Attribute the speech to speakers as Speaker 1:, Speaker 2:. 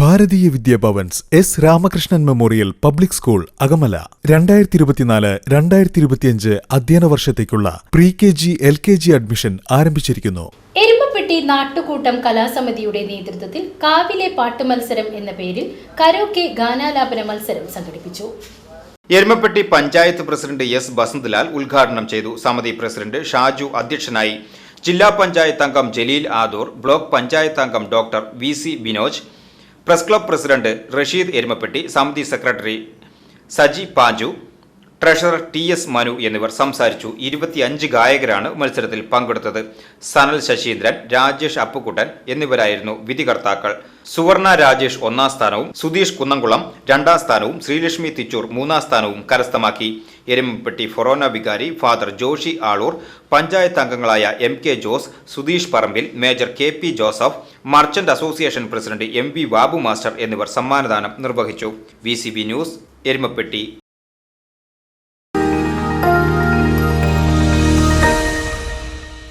Speaker 1: Bharatiya Vidyabhavan's S Ramakrishnan memorial public school Akamala. രണ്ടായിരത്തി ഇരുപത്തിനാല് രണ്ടായിരത്തി ഇരുപത്തിയഞ്ച് അധ്യയന വർഷത്തേക്കുള്ള pre K G L K G admission ആരംഭിച്ചിരിക്കുന്നു.
Speaker 2: എരുമപ്പെട്ടി നാട്ടുകൂട്ടം കലാസമിതിയുടെ നേതൃത്വത്തിൽ കാവിലെ പാട്ട് മത്സരം എന്ന പേരിൽ കരോക്കെ ഗാനാലാപന മത്സരം സംഘടിപ്പിച്ചു.
Speaker 3: Erumapetty panchayat president S. Basantlal ഉദ്ഘാടനം ചെയ്തു. സമിതി പ്രസിഡന്റ് ഷാജു അധ്യക്ഷനായി. ജില്ലാ പഞ്ചായത്ത് അംഗം ജലീൽ ആദൂർ ബ്ലോക്ക് പഞ്ചായത്ത് അംഗം doctor V C Binoj press club president Rasheed Erumapetty സമിതി secretary Saji Panchu treasurer T S Manu എന്നിവർ സംസാരിച്ചു. ഇരുപത്തിയഞ്ച് ഗായകരാണ് മത്സരത്തിൽ പങ്കെടുത്തത്. സനൽ ശശീന്ദ്രൻ രാജേഷ് അപ്പുക്കുട്ടൻ എന്നിവരായിരുന്നു വിധികർത്താക്കൾ. സുവർണ രാജേഷ് ഒന്നാം സ്ഥാനവും സുധീഷ് കുന്നംകുളം രണ്ടാം സ്ഥാനവും ശ്രീലക്ഷ്മി തിച്ചൂർ മൂന്നാം സ്ഥാനവും കരസ്ഥമാക്കി. എരുമപ്പെട്ടി ഫൊറോന വികാരി ഫാദർ ജോഷി ആളൂർ പഞ്ചായത്ത് അംഗങ്ങളായ M K Jose Sudheesh Parambil major K P Joseph merchant association president M V Babu master എന്നിവർ സമ്മാനദാനം നിർവഹിച്ചു. V news Erumapetty.